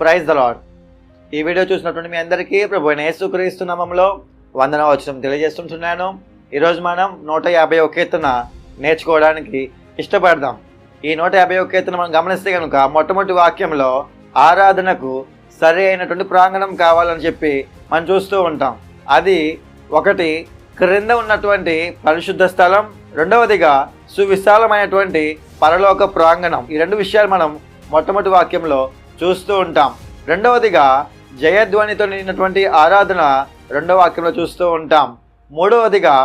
Praise the Lord ఈ video చూసినటువంటి మీ అందరికీ ప్రభు యేసుక్రీస్తు నామంలో వందన వచ్చిన తెలియజేస్తుంటున్నాను. ఈరోజు మనం నూట యాభై ఒక కీర్తన నేర్చుకోవడానికి ఇష్టపడదాం. ఈ నూట యాభై ఒక కీర్తన మనం గమనిస్తే కనుక మొట్టమొదటి వాక్యంలో ఆరాధనకు సరి అయినటువంటి ప్రాంగణం కావాలని చెప్పి మనం చూస్తూ ఉంటాం. అది ఒకటి క్రింద ఉన్నటువంటి పరిశుద్ధ స్థలం రెండవదిగా సువిశాలమైనటువంటి పరలోక ప్రాంగణం. ఈ రెండు విషయాలు మనం మొట్టమొదటి వాక్యంలో చూస్తూ ఉంటాం. రెండవదిగా జయధ్వనితో నిండినటువంటి ఆరాధన రెండవ వాక్యంలో చూస్తూ ఉంటాం. మూడవదిగా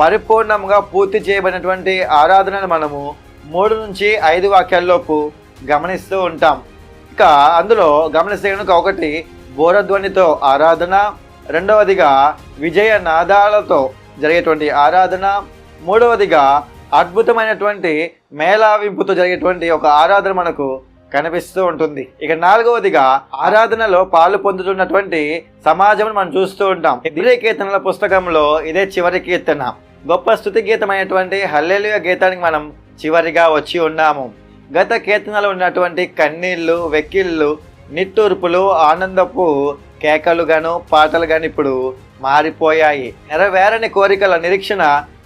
పరిపూర్ణంగా పూర్తి చేయబడినటువంటి ఆరాధనను మనము మూడు నుంచి ఐదు వాక్యాల్లోపు గమనిస్తూ ఉంటాం. ఇక అందులో గమనిస్తే కనుక ఒకటి బోరధ్వనితో ఆరాధన రెండవదిగా విజయ నాదాలతో జరిగేటువంటి ఆరాధన మూడవదిగా అద్భుతమైనటువంటి మేళావింపుతో జరిగేటువంటి ఒక ఆరాధన మనకు కనిపిస్తూ ఉంటుంది. ఇక నాలుగవదిగా ఆరాధనలో పాలు పొందుతున్నటువంటి సమాజం మనం చూస్తూ ఉంటాం. ఇదే కీర్తనల పుస్తకంలో ఇదే చివరి కీర్తన. గొప్ప స్థుతి గీతమైనటువంటి హల్లెలుయ గీతానికి మనం చివరిగా వచ్చి ఉన్నాము. గత కీర్తనలో ఉన్నటువంటి కన్నీళ్ళు వెక్కిళ్ళు నిట్టూర్పులు ఆనందపు కేకలు గాను పాటలు గాను ఇప్పుడు మారిపోయాయి. నెరవేరని కోరికల నిరీక్షణ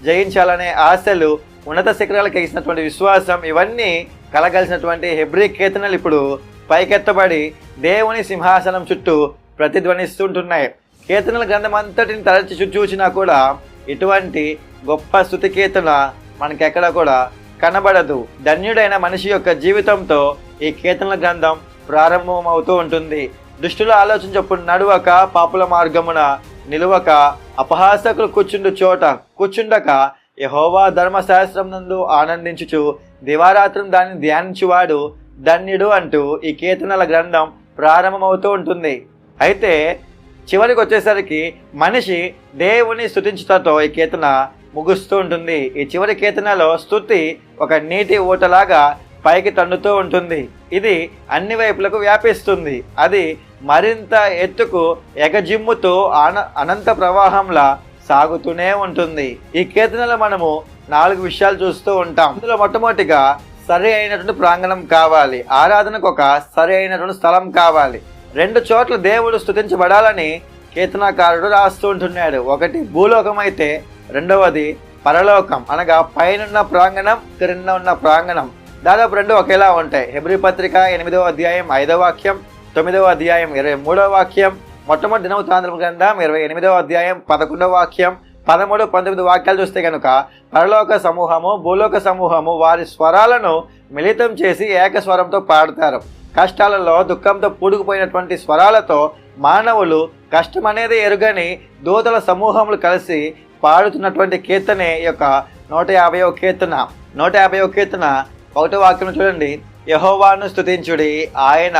జయించాలనే ఆశలు ఉన్నత శిఖరాలకు ఎగిసినటువంటి విశ్వాసం ఇవన్నీ కలగలిసినటువంటి హెబ్రి కీర్తనలు ఇప్పుడు పైకెత్తబడి దేవుని సింహాసనం చుట్టూ ప్రతిధ్వనిస్తుంటున్నాయి. కీర్తనల గ్రంథం అంతటిని తరచి చూ- చూసినా కూడా ఇటువంటి గొప్ప స్థుతి కీర్తన మనకెక్కడ కూడా కనబడదు. ధన్యుడైన మనిషి యొక్క జీవితంతో ఈ కీర్తనల గ్రంథం ప్రారంభమవుతూ ఉంటుంది. దుష్టుల ఆలోచన చొప్పున నడువక పాపుల మార్గమున నిలువక అపహాసకులు కూర్చుండు చోట కూర్చుండక యహోవా ధర్మశాస్త్రం నందు ఆనందించుచు దివారాత్రం దాన్ని ధ్యానించువాడు ధన్యుడు అంటూ ఈ కీర్తనల గ్రంథం ప్రారంభమవుతూ ఉంటుంది. అయితే చివరికి వచ్చేసరికి మనిషి దేవుని స్థుతించటంతో ఈ కీర్తన ముగుస్తూ ఉంటుంది. ఈ చివరి కీర్తనలో స్థుతి ఒక నీటి ఊటలాగా పైకి తన్నుతూ ఉంటుంది. ఇది అన్ని వైపులకు వ్యాపిస్తుంది. అది మరింత ఎత్తుకు ఎగజిమ్ముతూ అన అనంత ప్రవాహంలా సాగుతూనే ఉంటుంది. ఈ కీర్తనలో మనము నాలుగు విషయాలు చూస్తూ ఉంటాం. ఇందులో మొట్టమొదటిగా సరి అయినటువంటి ప్రాంగణం కావాలి. ఆరాధనకు ఒక సరి అయినటువంటి స్థలం కావాలి. రెండు చోట్ల దేవుడు స్థుతించబడాలని కీర్తనాకారుడు రాస్తూ ఉంటున్నాడు. ఒకటి భూలోకం అయితే రెండవది పరలోకం. అనగా పైనున్న ప్రాంగణం క్రింద ఉన్న ప్రాంగణం. దాదాపు రెండు ఒకేలా ఉంటాయి. హెబ్రి పత్రిక ఎనిమిదవ అధ్యాయం ఐదవ వాక్యం తొమ్మిదవ అధ్యాయం ఇరవై మూడవ వాక్యం మొట్టమొదటి దినవృత్తాంతం గ్రంథం ఇరవై ఎనిమిదవ అధ్యాయం పదకొండవ వాక్యం పదమూడు పంతొమ్మిది వాక్యాలు చూస్తే కనుక పరలోక సమూహము భూలోక సమూహము వారి స్వరాలను మిళితం చేసి ఏకస్వరంతో పాడతారు. కష్టాలలో దుఃఖంతో పూడుకుపోయినటువంటి స్వరాలతో మానవులు కష్టం అనేది ఎరుగని దూతల సమూహములు కలిసి పాడుతున్నటువంటి కీర్తనే యొక్క నూట యాభైవ కీర్తన. నూట యాభైవ కీర్తన. ఒకటో వాక్యం చూడండి. యహోవాను స్తుతించుడి ఆయన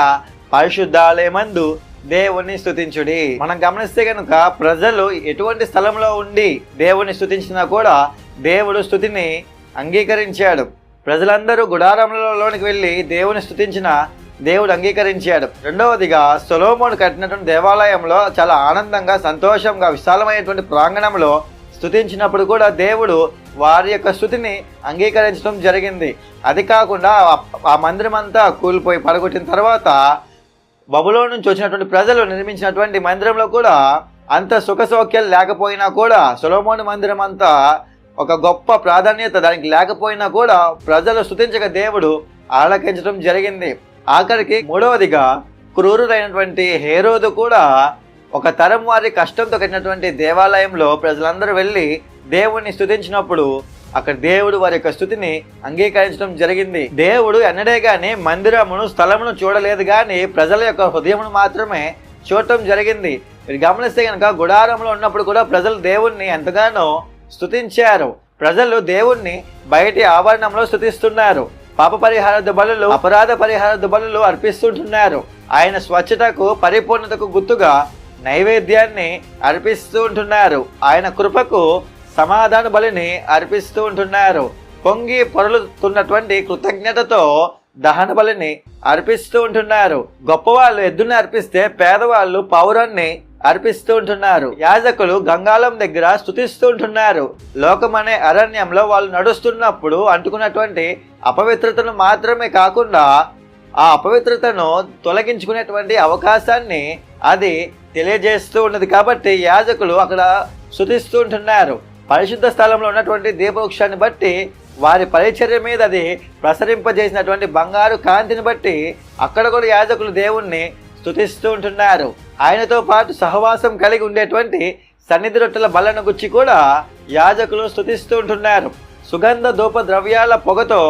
పరిశుద్ధాలయమందు దేవుణ్ణి స్థుతించుడి మనం గమనిస్తే కనుక ప్రజలు ఎటువంటి స్థలంలో ఉండి దేవుణ్ణి స్తుతించినా కూడా దేవుడు స్థుతిని అంగీకరించాడు. ప్రజలందరూ గుడారంలోనికి వెళ్ళి దేవుని స్థుతించిన దేవుడు అంగీకరించాడు. రెండవదిగా సొలోమోడు కట్టినటువంటి దేవాలయంలో చాలా ఆనందంగా సంతోషంగా విశాలమైనటువంటి ప్రాంగణంలో స్థుతించినప్పుడు కూడా దేవుడు వారి యొక్క స్థుతిని అంగీకరించడం జరిగింది. అది కాకుండా ఆ- ఆ మందిరం అంతా కూలిపోయి పడగొట్టిన తర్వాత బబులో నుంచి వచ్చినటువంటి ప్రజలు నిర్మించినటువంటి మందిరంలో కూడా అంత సుఖ సౌఖ్యాలు లేకపోయినా కూడా సొలోమోని మందిరం అంతా ఒక గొప్ప ప్రాధాన్యత దానికి లేకపోయినా కూడా ప్రజలు స్థుతించక దేవుడు ఆలకించడం జరిగింది. ఆఖరికి మూడవదిగా క్రూరుడైనటువంటి హేరోదు కూడా ఒక తరం వారి కష్టంతో కట్టినటువంటి దేవాలయంలో ప్రజలందరూ వెళ్ళి దేవుణ్ణి స్థుతించినప్పుడు అక్కడ దేవుడు వారి యొక్క స్థుతిని అంగీకరించడం జరిగింది. దేవుడు ఎన్నడే గాని మందిరమును స్థలమును చూడలేదు కానీ ప్రజల యొక్క హృదయమును మాత్రమే చూడటం జరిగింది. మీరు గమనిస్తే కనుక గుడారంలో ఉన్నప్పుడు కూడా ప్రజలు దేవుణ్ణి ఎంతగానో స్తుతించారు ప్రజలు దేవుణ్ణి బయటి ఆవరణంలో స్తుతిస్తున్నారు పాప పరిహార బలులు అపరాధ పరిహార బలులు అర్పిస్తుంటున్నారు. ఆయన స్వచ్ఛతకు పరిపూర్ణతకు గుర్తుగా నైవేద్యాన్ని అర్పిస్తూ ఉంటున్నారు ఆయన కృపకు సమాధాన బలిని అర్పిస్తూ ఉంటున్నారు. పొంగి పొరలుతున్నటువంటి కృతజ్ఞతతో దహన బలిని అర్పిస్తూ ఉంటున్నారు. గొప్పవాళ్ళు ఎద్దుని అర్పిస్తే పేదవాళ్ళు పౌరాన్ని అర్పిస్తూ ఉంటున్నారు. యాజకులు గంగాళం దగ్గర స్థుతిస్తూ ఉంటున్నారు. లోకమనే అరణ్యంలో వాళ్ళు నడుస్తున్నప్పుడు అంటుకున్నటువంటి అపవిత్రతను మాత్రమే కాకుండా ఆ అపవిత్రతను తొలగించుకునేటువంటి అవకాశాన్ని అది తెలియజేస్తూ ఉన్నది కాబట్టి యాజకులు అక్కడ శుతిస్తూ ఉంటున్నారు. పరిశుద్ధ స్థలంలో ఉన్నటువంటి దీపవృక్షాన్ని బట్టి వారి పరిచర్య మీద అది ప్రసరింపజేసినటువంటి బంగారు కాంతిని బట్టి అక్కడ కూడా యాజకులు దేవుణ్ణి స్తుతిస్తూ ఉంటున్నారు. ఆయనతో పాటు సహవాసం కలిగి ఉండేటువంటి సన్నిధి రొట్టెల బలను గుచ్చి కూడా యాజకులు స్తుతిస్తూ ఉంటున్నారు. సుగంధ ధూప ద్రవ్యాల పొగతో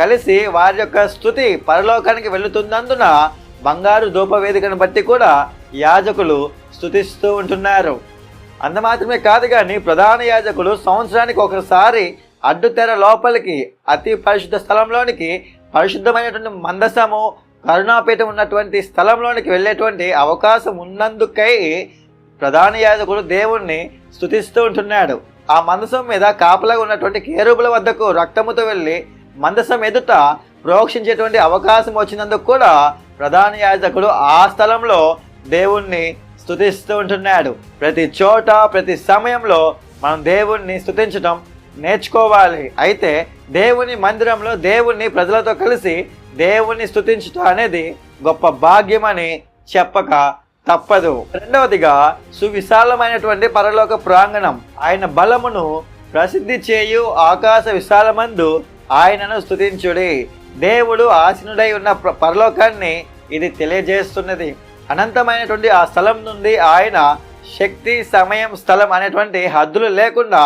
కలిసి వారి యొక్క స్థుతి పరలోకానికి వెళుతున్నందున బంగారు ధూప వేదికను బట్టి కూడా యాజకులు స్థుతిస్తూ ఉంటున్నారు. అంత మాత్రమే కాదు కానీ ప్రధాన యాజకులు సంవత్సరానికి ఒకసారి అడ్డుతెర లోపలికి అతి పరిశుద్ధ స్థలంలోనికి పరిశుద్ధమైనటువంటి మందసము కరుణాపీఠం ఉన్నటువంటి స్థలంలోనికి వెళ్ళేటువంటి అవకాశం ఉన్నందుకై ప్రధాన యాజకుడు దేవుణ్ణి స్థుతిస్తూ ఉంటున్నాడు. ఆ మందసం మీద కాపలాగా ఉన్నటువంటి కేరుబుల వద్దకు రక్తముతో వెళ్ళి మందసం ఎదుట ప్రోక్షించేటువంటి అవకాశం వచ్చినందుకు కూడా ప్రధాన యాజకుడు ఆ స్థలంలో దేవుణ్ణి స్థుతిస్తూ ఉంటున్నాడు. ప్రతి చోట ప్రతి సమయంలో మనం దేవుణ్ణి స్థుతించటం నేర్చుకోవాలి. అయితే దేవుని మందిరంలో దేవుణ్ణి ప్రజలతో కలిసి దేవుణ్ణి స్థుతించటం అనేది గొప్ప భాగ్యమని చెప్పక తప్పదు. రెండవదిగా సువిశాలమైనటువంటి పరలోక ప్రాంగణం ఆయన బలమును ప్రసిద్ధి చేయు ఆకాశ విశాలమందు ఆయనను స్తుతించుడి. దేవుడు ఆసీనుడై ఉన్న పరలోకాన్ని ఇది తెలియజేస్తున్నది. అనంతమైనటువంటి ఆ స్థలం నుండి ఆయన శక్తి సమయం స్థలం అనేటువంటి హద్దులు లేకుండా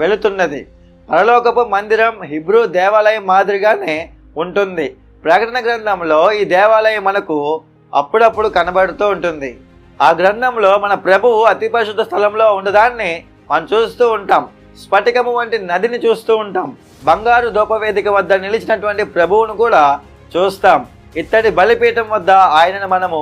వెళుతున్నది. పరలోకపు మందిరం హిబ్రూ దేవాలయం మాదిరిగానే ఉంటుంది. ప్రకటన గ్రంథంలో ఈ దేవాలయం మనకు అప్పుడప్పుడు కనబడుతూ ఉంటుంది. ఆ గ్రంథంలో మన ప్రభువు అతి పరిశుద్ధ స్థలంలో ఉండదాన్ని మనం చూస్తూ ఉంటాం. స్ఫటికము వంటి నదిని చూస్తూ ఉంటాం. బంగారు దూపవేదిక వద్ద నిలిచినటువంటి ప్రభువును కూడా చూస్తాం. ఇత్తడి బలిపీఠం వద్ద ఆయనను మనము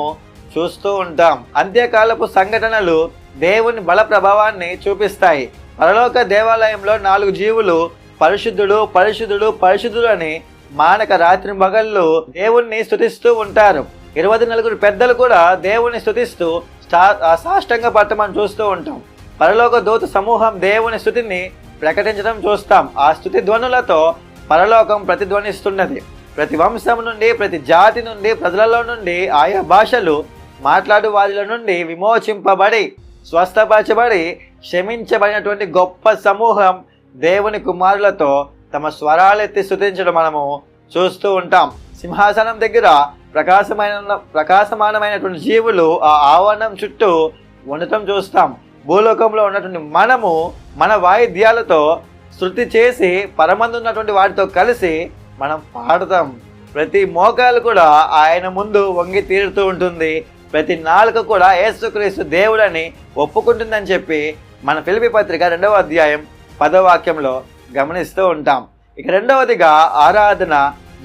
చూస్తూ ఉంటాం. అంత్యకాలపు సంఘటనలు దేవుని బల ప్రభావాన్ని చూపిస్తాయి. పరలోక దేవాలయంలో నాలుగు జీవులు పరిశుద్ధుడు పరిశుద్ధుడు పరిశుద్ధుడు అని మానక రాత్రి మగళ్ళు దేవుణ్ణి స్థుతిస్తూ ఉంటారు. ఇరవై నలుగురు పెద్దలు కూడా దేవుని స్తుతిస్తూ స్టా- సాష్టంగా పట్టమని చూస్తూ ఉంటాం. పరలోక దూత సమూహం దేవుని స్థుతిని ప్రకటించడం చూస్తాం. ఆ స్థుతి ధ్వనులతో పరలోకం ప్రతిధ్వనిస్తున్నది. ప్రతి వంశం నుండి ప్రతి జాతి నుండి ప్రజలలో నుండి ఆయా భాషలు మాట్లాడు వారిల నుండి విమోచింపబడి స్వస్థపరచబడి క్షమించబడినటువంటి గొప్ప సమూహం దేవుని కుమారులతో తమ స్వరాలెత్తి స్థుతించడం మనము చూస్తూ ఉంటాం. సింహాసనం దగ్గర ప్రకాశమైన ప్రకాశమానమైనటువంటి జీవులు ఆ ఆవరణం చుట్టూ ఉండటం చూస్తాం. భూలోకంలో ఉన్నటువంటి మనము మన వాయిద్యాలతో శృతి చేసి పరమందు ఉన్నటువంటి వాటితో కలిసి మనం పాడతాం. ప్రతి మోకాలు కూడా ఆయన ముందు వంగి తీరుతూ ఉంటుంది. ప్రతి నాలుక కూడా యేసుక్రీస్తు దేవుడని ఒప్పుకుంటుందని చెప్పి మన పిలిపి పత్రిక రెండవ అధ్యాయం పదవాక్యంలో గమనిస్తూ ఉంటాం. ఇక రెండవదిగా ఆరాధన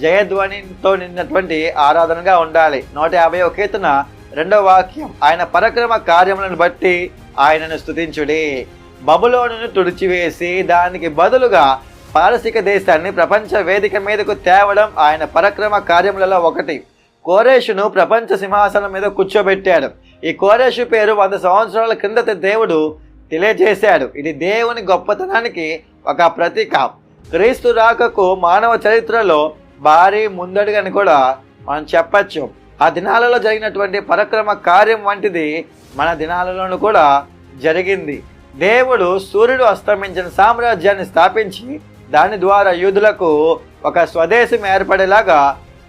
జయధ్వనితో నిన్నటువంటి ఆరాధనగా ఉండాలి. నూట యాభై కీర్తన రెండవ వాక్యం ఆయన పరక్రమ కార్యములను బట్టి ఆయనను స్థుతించుడి బబులోను తుడిచివేసి దానికి బదులుగా పారసిక దేశాన్ని ప్రపంచ వేదిక మీదకు తేవడం ఆయన పరక్రమ కార్యములలో ఒకటి. కోరేషును ప్రపంచ సింహాసనం మీద కూర్చోబెట్టాడు. ఈ కోరేషు పేరు వంద సంవత్సరాల క్రిందట దేవుడు తెలియజేశాడు. ఇది దేవుని గొప్పతనానికి ఒక ప్రతీక. క్రీస్తు రాకకు మానవ చరిత్రలో భారీ ముందడుగని కూడా మనం చెప్పచ్చు. ఆ దినాలలో జరిగినటువంటి పరక్రమ కార్యం వంటిది మన దినాలలోనూ కూడా జరిగింది. దేవుడు సూర్యుడు అస్తమించిన సామ్రాజ్యాన్ని స్థాపించి దాని ద్వారా యూదులకు ఒక స్వదేశం ఏర్పడేలాగా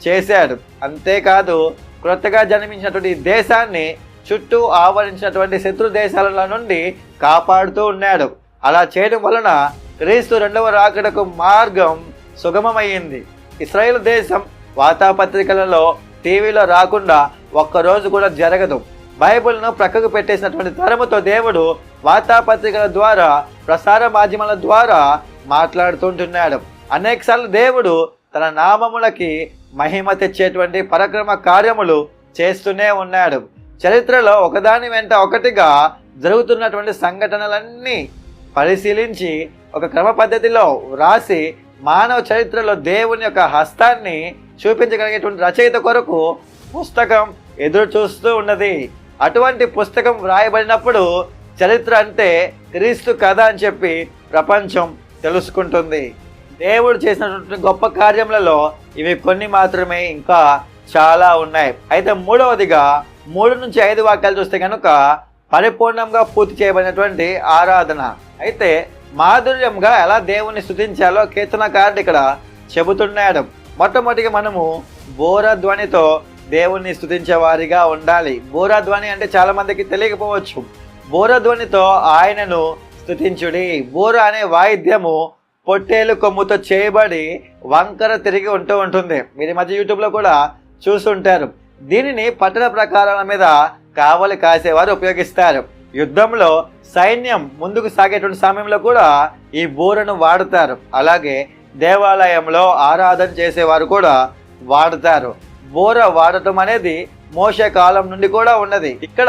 చేశాడు. అంతేకాదు క్రొత్తగా జన్మించినటువంటి దేశాన్ని చుట్టూ ఆవరించినటువంటి శత్రు దేశాల నుండి కాపాడుతూ ఉన్నాడు. అలా చేయడం వలన క్రీస్తు రెండవ రాకడకు మార్గం సుగమమైంది. ఇస్రాయేల్ దేశం వార్తాపత్రికలలో టీవీలో రాకుండా ఒక్కరోజు కూడా జరగదు. బైబిల్ను ప్రక్కకు పెట్టేసినటువంటి తరముతో దేవుడు వార్తాపత్రికల ద్వారా ప్రసార మాధ్యమాల ద్వారా మాట్లాడుతుంటున్నాడు. అనేకసార్లు దేవుడు తన నామములకి మహిమ తెచ్చేటువంటి పరక్రమ కార్యములు చేస్తూనే ఉన్నాడు. చరిత్రలో ఒకదాని వెంట ఒకటిగా జరుగుతున్నటువంటి సంఘటనలన్నీ పరిశీలించి ఒక క్రమ పద్ధతిలో వ్రాసి మానవ చరిత్రలో దేవుని యొక్క హస్తాన్ని చూపించగలిగేటువంటి రచయిత కొరకు పుస్తకం ఎదురు చూస్తూ ఉన్నది. అటువంటి పుస్తకం వ్రాయబడినప్పుడు చరిత్ర అంటే క్రీస్తు కథ అని చెప్పి ప్రపంచం తెలుసుకుంటుంది. దేవుడు చేసినటువంటి గొప్ప కార్యములలో ఇవి కొన్ని మాత్రమే ఇంకా చాలా ఉన్నాయి. అయితే మూడవదిగా మూడు నుంచి ఐదు వాక్యాలు చూస్తే కనుక పరిపూర్ణంగా పూర్తి చేయబడినటువంటి ఆరాధన. అయితే మాధుర్యంగా ఎలా దేవుణ్ణి స్థుతించాలో కీర్తనకారుడు ఇక్కడ చెబుతున్నాడు. మొట్టమొదటిగా మనము బోరధ్వనితో దేవుణ్ణి స్థుతించే వారిగా ఉండాలి. బోరధ్వని అంటే చాలా మందికి తెలియకపోవచ్చు. బోరధ్వనితో ఆయనను స్థుతించుడి బోర అనే వాయిద్యము పొట్టేలు కొమ్ముతో చేయబడి వంకర తిరిగి ఉంటూ ఉంటుంది. మీరు మధ్య యూట్యూబ్లో కూడా చూస్తుంటారు దీనిని పట్టణ ప్రకారాల మీద కావలి కాసేవారు ఉపయోగిస్తారు. యుద్ధంలో సైన్యం ముందుకు సాగేటువంటి సమయంలో కూడా ఈ బోరను వాడుతారు. అలాగే దేవాలయంలో ఆరాధన చేసేవారు కూడా వాడుతారు. బోర వాడటం అనేది మోసే కాలం నుండి కూడా ఉన్నది. ఇక్కడ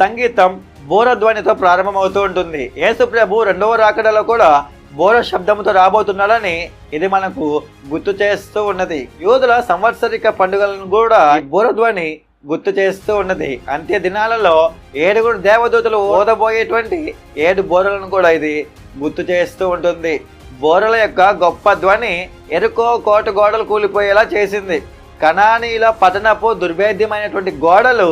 సంగీతం బూర ధ్వనితో ప్రారంభమవుతూ ఉంటుంది. యేసు ప్రభు రెండవ రాకడలో కూడా బోర శబ్దముతో రాబోతున్నాడని ఇది మనకు గుర్తు చేస్తూ ఉన్నది. యూదుల సంవత్సరిక పండుగలను కూడా బోరధ్వని గుర్తు చేస్తూ ఉన్నది. అంత్య దినాలలో ఏడుగురు దేవదూతలు ఓదబోయేటువంటి ఏడు బోరలను కూడా ఇది గుర్తు చేస్తూ ఉంటుంది. బోరల యొక్క గొప్ప ధ్వని ఎరుకో కోట గోడలు కూలిపోయేలా చేసింది. కణానీల పతనపు దుర్భేద్యమైనటువంటి గోడలు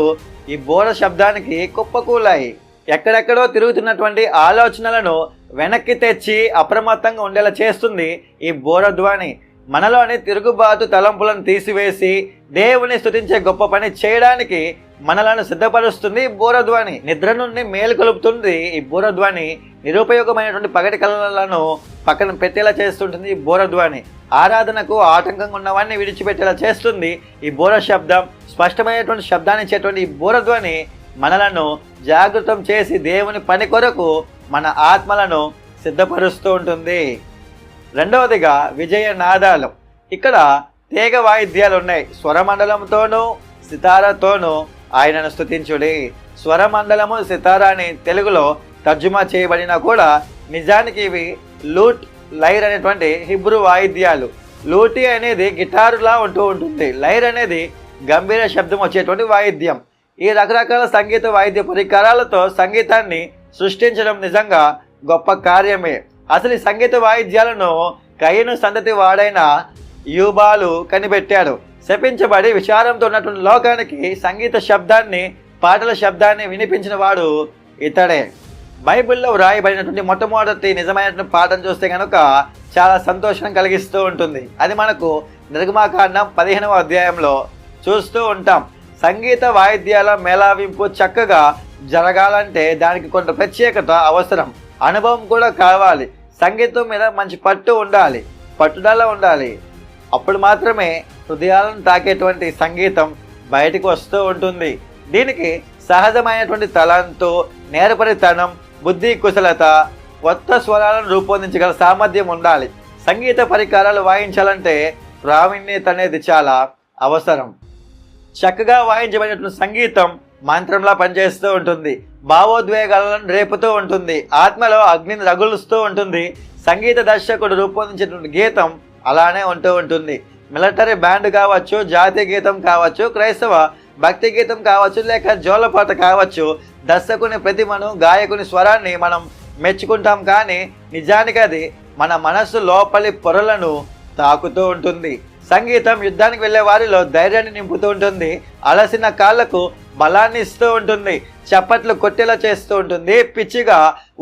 ఈ బోర శబ్దానికి కుప్పకూలాయి. ఎక్కడెక్కడో తిరుగుతున్నటువంటి ఆలోచనలను వెనక్కి తెచ్చి అప్రమత్తంగా ఉండేలా చేస్తుంది ఈ బోరధ్వాని. మనలోని తిరుగుబాటు తలంపులను తీసివేసి దేవుని స్థుతించే గొప్ప పని చేయడానికి మనలను సిద్ధపరుస్తుంది ఈ బోరధ్వని. నిద్ర నుండి మేలుకొలుపుతుంది ఈ బోరధ్వని. నిరుపయోగమైనటువంటి పగటి కళలను పక్కన పెట్టేలా చేస్తుంటుంది ఈ బోరధ్వని. ఆరాధనకు ఆటంకంగా ఉన్నవాన్ని విడిచిపెట్టేలా చేస్తుంది ఈ బోర శబ్దం. స్పష్టమైనటువంటి శబ్దాన్ని ఇచ్చేటువంటి ఈ బోరధ్వని మనలను జాగృతం చేసి దేవుని పని కొరకు మన ఆత్మలను సిద్ధపరుస్తూ ఉంటుంది. రెండవదిగా విజయ నాదాలు. ఇక్కడ తీగ వాయిద్యాలు ఉన్నాయి. స్వరమండలంతోనూ సితారాతోనూ ఆయనను స్తుతించుడి. స్వరమండలము సితారాని తెలుగులో తర్జుమా చేయబడినా కూడా నిజానికి ఇవి లూట్ లైర్ అనేటువంటి హిబ్రూ వాయిద్యాలు. లూటి అనేది గిటారులా ఉంటూ ఉంటుంది. లైర్ అనేది గంభీర శబ్దం వచ్చేటువంటి వాయిద్యం. ఈ రకరకాల సంగీత వాయిద్య పరికరాలతో సంగీతాన్ని సృష్టించడం నిజంగా గొప్ప కార్యమే. అసలు ఈ సంగీత వాయిద్యాలను కయ్యను సంతతి వాడైన యూబాలు కనిపెట్టాడు. శపించబడి విచారంతో ఉన్నటువంటి లోకానికి సంగీత శబ్దాన్ని పాటల శబ్దాన్ని వినిపించిన వాడు ఇతడే. బైబిల్లో వ్రాయబడినటువంటి మొట్టమొదటి నిజమైనటువంటి పాఠం చూస్తే కనుక చాలా సంతోషం కలిగిస్తూ ఉంటుంది. అది మనకు నిర్గమాకాండం పదిహేనవ అధ్యాయంలో చూస్తూ ఉంటాం. సంగీత వాయిద్యాల మేళావింపు చక్కగా జరగాలంటే దానికి కొంత ప్రత్యేకత అవసరం. అనుభవం కూడా కావాలి. సంగీతం మీద మంచి పట్టు ఉండాలి. పట్టుదల ఉండాలి. అప్పుడు మాత్రమే హృదయాలను తాకేటువంటి సంగీతం బయటకు వస్తూ ఉంటుంది. దీనికి సహజమైనటువంటి తలంతో నేర్పరితనం బుద్ధి కుశలత కొత్త స్వరాలను రూపొందించగల సామర్థ్యం ఉండాలి. సంగీత పరికరాలు వాయించాలంటే ప్రావీణ్యత అనేది చాలా అవసరం. చక్కగా వాయించబడినటువంటి సంగీతం మంత్రంలా పనిచేస్తూ ఉంటుంది. భావోద్వేగాలను రేపుతూ ఉంటుంది. ఆత్మలో అగ్నిని రగులుస్తూ ఉంటుంది. సంగీత దర్శకుడు రూపొందించినటువంటి గీతం అలానే ఉంటూ ఉంటుంది. మిలిటరీ బ్యాండ్ కావచ్చు జాతీయ గీతం కావచ్చు క్రైస్తవ భక్తి గీతం కావచ్చు లేక జోలపాట కావచ్చు దర్శకుని ప్రతిమను గాయకుని స్వరాన్ని మనం మెచ్చుకుంటాం కానీ నిజానికి అది మన మనస్సు లోపలి పొరలను తాకుతూ ఉంటుంది. సంగీతం యుద్ధానికి వెళ్ళే వారిలో ధైర్యాన్ని నింపుతూ ఉంటుంది. అలసిన కాళ్ళకు బలాన్ని ఇస్తూ ఉంటుంది. చప్పట్లు కొట్టేలా చేస్తూ ఉంటుంది. పిచ్చిగా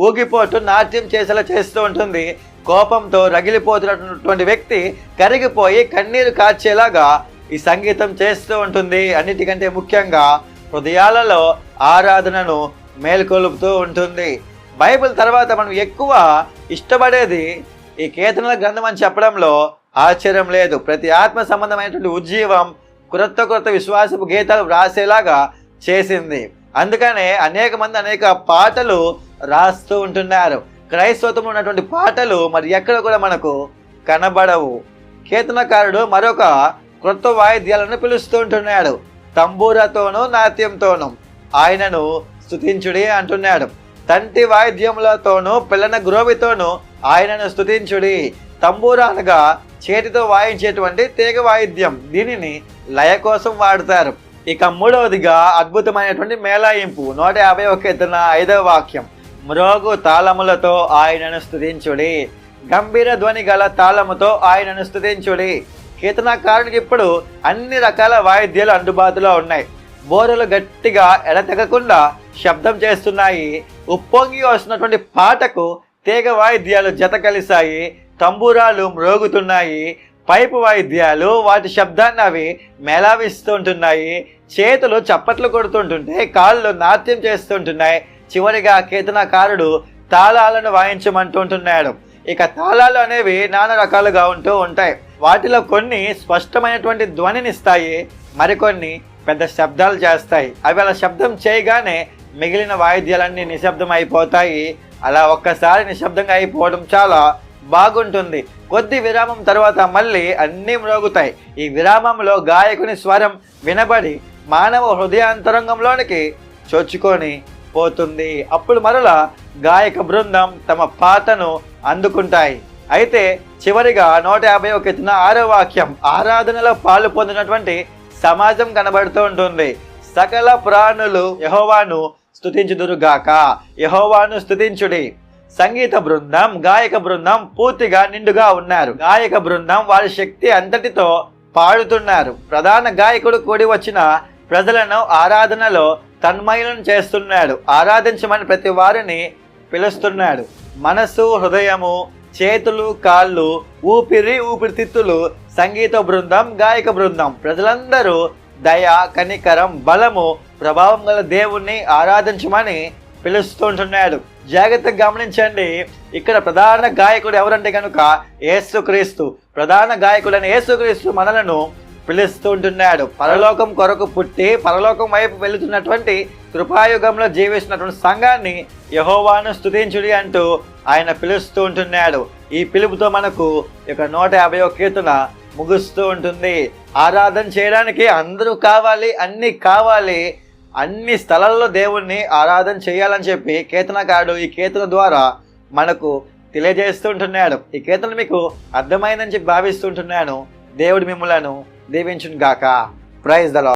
ఊగిపోతూ నాట్యం చేసేలా చేస్తూ ఉంటుంది. కోపంతో రగిలిపోతున్నటువంటి వ్యక్తి కరిగిపోయి కన్నీరు కార్చేలాగా ఈ సంగీతం చేస్తూ ఉంటుంది. అన్నిటికంటే ముఖ్యంగా హృదయాలలో ఆరాధనను మేల్కొలుపుతూ ఉంటుంది. బైబిల్ తర్వాత మనం ఎక్కువ ఇష్టపడేది ఈ కీర్తనల గ్రంథం అని చెప్పడంలో ఆశ్చర్యం లేదు. ప్రతి ఆత్మ సంబంధమైనటువంటి ఉజ్జీవం క్రొత్త క్రొత్త విశ్వాసపు గీతాలు వ్రాసేలాగా చేసింది. అందుకనే అనేక మంది అనేక పాటలు రాస్తూ ఉంటున్నారు. క్రైస్తవత్వం ఉన్నటువంటి పాటలు మరి ఎక్కడ కూడా మనకు కనబడవు. కీర్తనకారుడు మరొక క్రొత్త వాయిద్యాలను పిలుస్తూ ఉంటున్నాడు. తంబూరతోనూ నాట్యంతోనూ ఆయనను స్తుతించుడి అంటున్నాడు. తంటి వాయిద్యములతోనూ పిల్లన గ్రోవితోనూ ఆయనను స్తుతించుడి. తంబూర అనగా చేతితో వాయించేటువంటి తీగ వాయిద్యం. దీనిని లయ కోసం వాడతారు. ఇక మూడవదిగా అద్భుతమైనటువంటి మేళాయింపు. నూట యాభై ఒక ఎత్తున ఐదవ వాక్యం. మ్రోగు తాళములతో ఆయనను స్థుతించుడి గంభీర ధ్వని గల తాళముతో ఆయనను స్తుతించుడి. కీర్తనకారునికి ఇప్పుడు అన్ని రకాల వాయిద్యాలు అందుబాటులో ఉన్నాయి. బోరలు గట్టిగా ఎడతెగకుండా శబ్దం చేస్తున్నాయి. ఉప్పొంగి వస్తున్నటువంటి పాటకు తీగ వాయిద్యాలు జత కలిశాయి. తంబూరాలు మ్రోగుతున్నాయి పైపు వాయిద్యాలు వాటి శబ్దాన్ని అవి మేళావిస్తుంటున్నాయి చేతులు చప్పట్లు కొడుతుంటుంటే కాళ్ళు నాట్యం చేస్తుంటున్నాయి. చివరిగా కేతనకారుడు తాళాలను వాయించమంటుంటున్నాడు. ఇక తాళాలు అనేవి నానా రకాలుగా ఉంటూ ఉంటాయి. వాటిలో కొన్ని స్పష్టమైనటువంటి ధ్వనినిస్తాయి మరికొన్ని పెద్ద శబ్దాలు చేస్తాయి. అవి అలా శబ్దం చేయగానే మిగిలిన వాయిద్యాలన్నీ నిశ్శబ్దం అయిపోతాయి. అలా ఒక్కసారి నిశ్శబ్దంగా అయిపోవడం చాలా బాగుంటుంది. కొద్ది విరామం తర్వాత మళ్ళీ అన్నీ మ్రోగుతాయి. ఈ విరామంలో గాయకుని స్వరం వినబడి మానవ హృదయాంతరంగంలోనికి చొచ్చుకొని పోతుంది. అప్పుడు మరలా గాయక బృందం తమ పాటను అందుకుంటాయి. అయితే చివరిగా నూట యాభై ఒక ఎత్తున ఆరో వాక్యం ఆరాధనలో పాలు పొందినటువంటి సమాజం కనబడుతూ ఉంటుంది. సకల ప్రాణులు యహోవాను స్థుతించుదురుగాక యహోవాను స్థుతించుడి సంగీత బృందం గాయక బృందం పూర్తిగా నిండుగా ఉన్నారు. గాయక బృందం వారి శక్తి అంతటితో పాడుతున్నారు. ప్రధాన గాయకుడు కూడి వచ్చిన ప్రజలను ఆరాధనలో తన్మయులను చేస్తున్నాడు. ఆరాధించమని ప్రతి వారిని పిలుస్తున్నాడు. మనసు హృదయము చేతులు కాళ్ళు ఊపిరి ఊపిరితిత్తులు సంగీత బృందం గాయక బృందం. ప్రజలందరూ దయ కనికరం బలము ప్రభావం గల దేవుణ్ణి ఆరాధించమని పిలుస్తుంటున్నాడు. జాగ్రత్తగా గమనించండి. ఇక్కడ ప్రధాన గాయకుడు ఎవరంటే కనుక ఏసుక్రీస్తు ప్రధాన గాయకుడైన ఏసుక్రీస్తు మనలను పిలుస్తుంటున్నాడు పరలోకం కొరకు పుట్టి పరలోకం వైపు వెళుతున్నటువంటి కృపాయుగంలో జీవిస్తున్నటువంటి సంఘాన్ని యహోవాను స్తుతించుడి అంటూ ఆయన పిలుస్తూ ఉంటున్నాడు. ఈ పిలుపుతో మనకు ఇక నూట యాభై కీర్తన ముగుస్తూ ఉంటుంది. ఆరాధన చేయడానికి అందరూ కావాలి అన్నీ కావాలి. అన్ని స్థలాల్లో దేవుణ్ణి ఆరాధన చేయాలని చెప్పి కీర్తనకారుడు ఈ కీర్తన ద్వారా మనకు తెలియజేస్తుంటున్నాడు. ఈ కీర్తన మీకు అర్థమైందని చెప్పి భావిస్తుంటున్నాను. దేవుడు మిమ్మలను దీవించును గాక ప్రైజ్ దలో